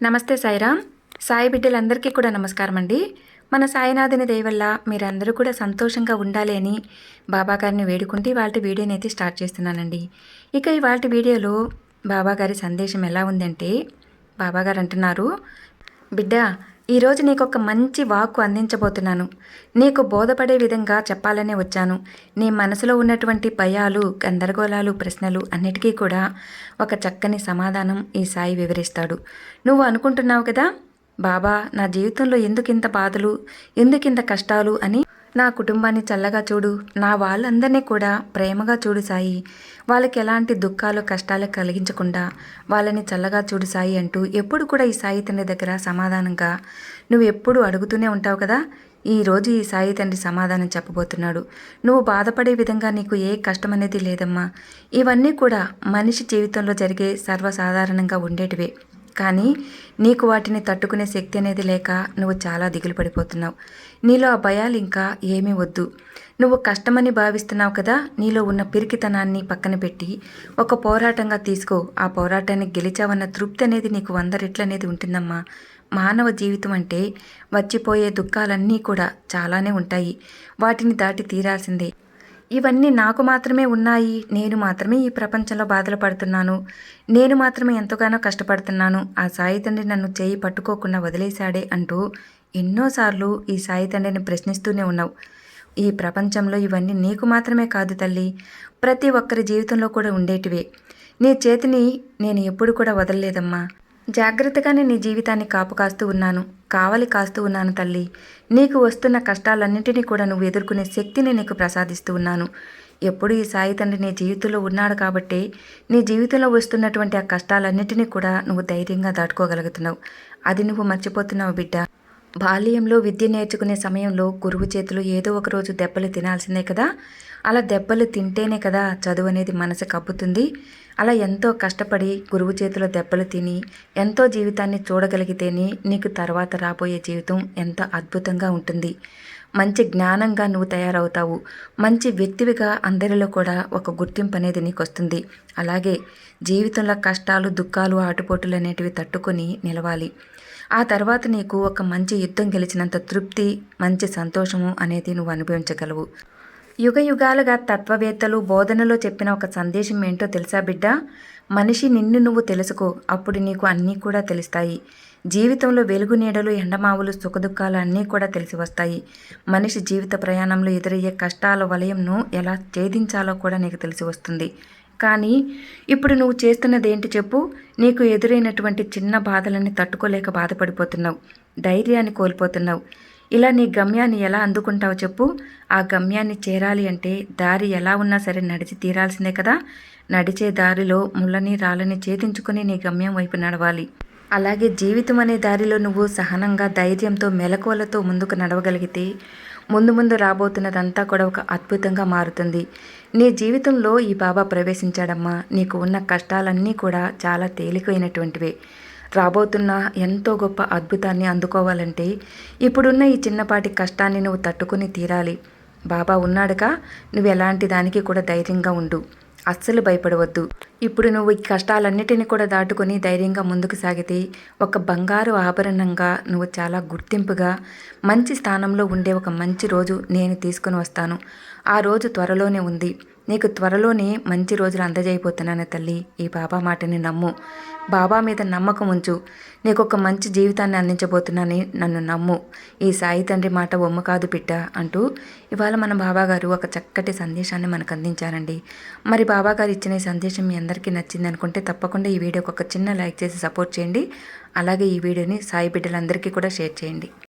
నమస్తే సాయిరామ్. సాయి బిడ్డలందరికీ కూడా నమస్కారం అండి. మన సాయినాథుని దయవల్ల మీరందరూ కూడా సంతోషంగా ఉండాలి అని బాబాగారిని వేడుకుంటూ వేడుకుంటే వాళ్ళ వీడియోని అయితే స్టార్ట్ చేస్తున్నానండి. ఇక ఇవాళ వీడియోలో బాబాగారి సందేశం ఎలా ఉందంటే బాబాగారు అంటున్నారు బిడ్డ ఈరోజు నీకు ఒక మంచి వాక్కు అందించబోతున్నాను. నీకు బోధపడే విధంగా చెప్పాలనే వచ్చాను. నీ మనసులో ఉన్నటువంటి భయాలు గందరగోళాలు ప్రశ్నలు అన్నిటికీ కూడా ఒక చక్కని సమాధానం ఈ సాయి వివరిస్తాడు. నువ్వు అనుకుంటున్నావు కదా బాబా నా జీవితంలో ఎందుకింత బాధలు ఎందుకింత కష్టాలు అని నా కుటుంబాన్ని చల్లగా చూడు. నా వాళ్ళందరినీ కూడా ప్రేమగా చూడు సాయి. వాళ్ళకి ఎలాంటి దుఃఖాలు కష్టాలు కలిగించకుండా వాళ్ళని చల్లగా చూడు సాయి అంటూ ఎప్పుడు కూడా ఈ సాయి తండ్రి దగ్గర సమాధానంగా నువ్వు ఎప్పుడు అడుగుతూనే ఉంటావు కదా? ఈరోజు ఈ సాయి తండ్రి సమాధానం చెప్పబోతున్నాడు. నువ్వు బాధపడే విధంగా నీకు ఏ కష్టం అనేది లేదమ్మా. ఇవన్నీ కూడా మనిషి జీవితంలో జరిగే సర్వసాధారణంగా ఉండేటివే. కానీ నీకు వాటిని తట్టుకునే శక్తి అనేది లేక నువ్వు చాలా దిగులు పడిపోతున్నావు. నీలో ఆ భయాలు ఇంకా ఏమీ వద్దు. నువ్వు కష్టమని భావిస్తున్నావు కదా నీలో ఉన్న పిరికితనాన్ని పక్కన పెట్టి ఒక పోరాటంగా తీసుకో. ఆ పోరాటాన్ని గెలిచావన్న తృప్తి అనేది నీకు వంద ఉంటుందమ్మా. మానవ జీవితం అంటే వచ్చిపోయే దుఃఖాలన్నీ కూడా చాలానే ఉంటాయి. వాటిని దాటి తీరాల్సిందే. ఇవన్నీ నాకు మాత్రమే ఉన్నాయి. నేను మాత్రమే ఈ ప్రపంచంలో బాధలు పడుతున్నాను. నేను మాత్రమే ఎంతగానో కష్టపడుతున్నాను. ఆ సాయి తండ్రి నన్ను చేయి పట్టుకోకుండా వదిలేశాడే అంటూ ఎన్నోసార్లు ఈ సాయి తండ్రిని ప్రశ్నిస్తూనే ఉన్నావు. ఈ ప్రపంచంలో ఇవన్నీ నీకు మాత్రమే కాదు తల్లి. ప్రతి ఒక్కరి జీవితంలో కూడా ఉండేటివే. నీ చేతిని నేను ఎప్పుడు కూడా వదలలేదమ్మా. జాగ్రత్తగానే నీ జీవితాన్ని కాపు కాస్తూ ఉన్నాను. కావలి కాస్తూ ఉన్నాను తల్లి. నీకు వస్తున్న కష్టాలన్నింటినీ కూడా నువ్వు ఎదుర్కొనే శక్తిని నీకు ప్రసాదిస్తూ ఉన్నాను. ఎప్పుడు ఈ సాయి తండ్రి నీ జీవితంలో ఉన్నాడు కాబట్టి నీ జీవితంలో వస్తున్నటువంటి ఆ కష్టాలన్నింటినీ కూడా నువ్వు ధైర్యంగా దాటుకోగలుగుతున్నావు. అది నువ్వు మర్చిపోతున్నావు బిడ్డ. బాల్యంలో విద్య నేర్చుకునే సమయంలో గురువు చేతులు ఏదో ఒక రోజు దెబ్బలు తినాల్సిందే కదా? అలా దెబ్బలు తింటేనే కదా చదువు అనేది మనసు కప్పుతుంది అలా ఎంతో కష్టపడి గురువు చేతిలో దెబ్బలు తిని ఎంతో జీవితాన్ని చూడగలిగితేనే నీకు తర్వాత రాబోయే జీవితం ఎంతో అద్భుతంగా ఉంటుంది. మంచి జ్ఞానంగా నువ్వు తయారవుతావు. మంచి వ్యక్తివిగా అందరిలో కూడా ఒక గుర్తింపు అనేది నీకు వస్తుంది అలాగే జీవితంలో కష్టాలు దుఃఖాలు ఆటుపోటులు అనేటివి తట్టుకొని నిలవాలి. ఆ తర్వాత నీకు ఒక మంచి యుద్ధం గెలిచినంత తృప్తి మంచి సంతోషము అనేది నువ్వు అనుభవించగలవు. యుగ యుగాలుగా తత్వవేత్తలు బోధనలో చెప్పిన ఒక సందేశం ఏంటో తెలుసా బిడ్డ? మనిషి నిన్ను నువ్వు తెలుసుకో అప్పుడు నీకు అన్నీ కూడా తెలుస్తాయి. జీవితంలో వెలుగు నీడలు ఎండమావులు సుఖదుఖాలు అన్నీ కూడా తెలిసి వస్తాయి మనిషి జీవిత ప్రయాణంలో ఎదురయ్యే కష్టాల వలయంను ఎలా ఛేదించాలో కూడా నీకు తెలిసి వస్తుంది కానీ ఇప్పుడు నువ్వు చేస్తున్నది ఏంటి చెప్పు? నీకు ఎదురైనటువంటి చిన్న బాధలని తట్టుకోలేక బాధపడిపోతున్నావు. ధైర్యాన్ని కోల్పోతున్నావు. ఇలా నీ గమ్యాన్ని ఎలా అందుకుంటావు చెప్పు. ఆ గమ్యాన్ని చేరాలి అంటే దారి ఎలా ఉన్నా సరే నడిచి తీరాల్సిందే కదా. నడిచే దారిలో ముళ్ళని రాళ్ళని చేతించుకొని నీ గమ్యం వైపు నడవాలి. అలాగే జీవితం అనే దారిలో నువ్వు సహనంగా ధైర్యంతో మెలకువలతో ముందుకు నడవగలిగితే ముందు ముందు రాబోతున్నదంతా కూడా ఒక అద్భుతంగా మారుతుంది. నీ జీవితంలో ఈ బాబా ప్రవేశించాడమ్మా. నీకు ఉన్న కష్టాలన్నీ కూడా చాలా తేలికైనటువంటివే. రాబోతున్న ఎంతో గొప్ప అద్భుతాన్ని అందుకోవాలంటే ఇప్పుడున్న ఈ చిన్నపాటి కష్టాన్ని నువ్వు తట్టుకుని తీరాలి. బాబా ఉన్నాడుగా నువ్వు ఎలాంటి దానికి కూడా ధైర్యంగా ఉండు. అస్సలు భయపడవద్దు. ఇప్పుడు నువ్వు ఈ కష్టాలన్నిటిని కూడా దాటుకొని ధైర్యంగా ముందుకు సాగితే ఒక బంగారు ఆభరణంగా నువ్వు చాలా గుర్తింపుగా మంచి స్థానంలో ఉండే ఒక మంచి రోజు నేను తీసుకుని వస్తాను. ఆ రోజు త్వరలోనే ఉంది. నీకు త్వరలోనే మంచి రోజులు అందజేయబోతున్నాను తల్లి. ఈ బాబా మాటని నమ్ము. బాబా మీద నమ్మకం ఉంచు. నీకు ఒక మంచి జీవితాన్ని అందించబోతున్నానని నన్ను నమ్ము. ఈ సాయి తండ్రి మాట బొమ్మ కాదు బిడ్డ అంటూ ఇవాళ మన బాబాగారు ఒక చక్కటి సందేశాన్ని మనకు అందించారండి. మరి బాబా గారు ఇచ్చిన ఈ సందేశం మీ అందరికీ నచ్చింది అనుకుంటే తప్పకుండా ఈ వీడియోకి ఒక చిన్న లైక్ చేసి సపోర్ట్ చేయండి. అలాగే ఈ వీడియోని సాయి బిడ్డలందరికీ కూడా షేర్ చేయండి.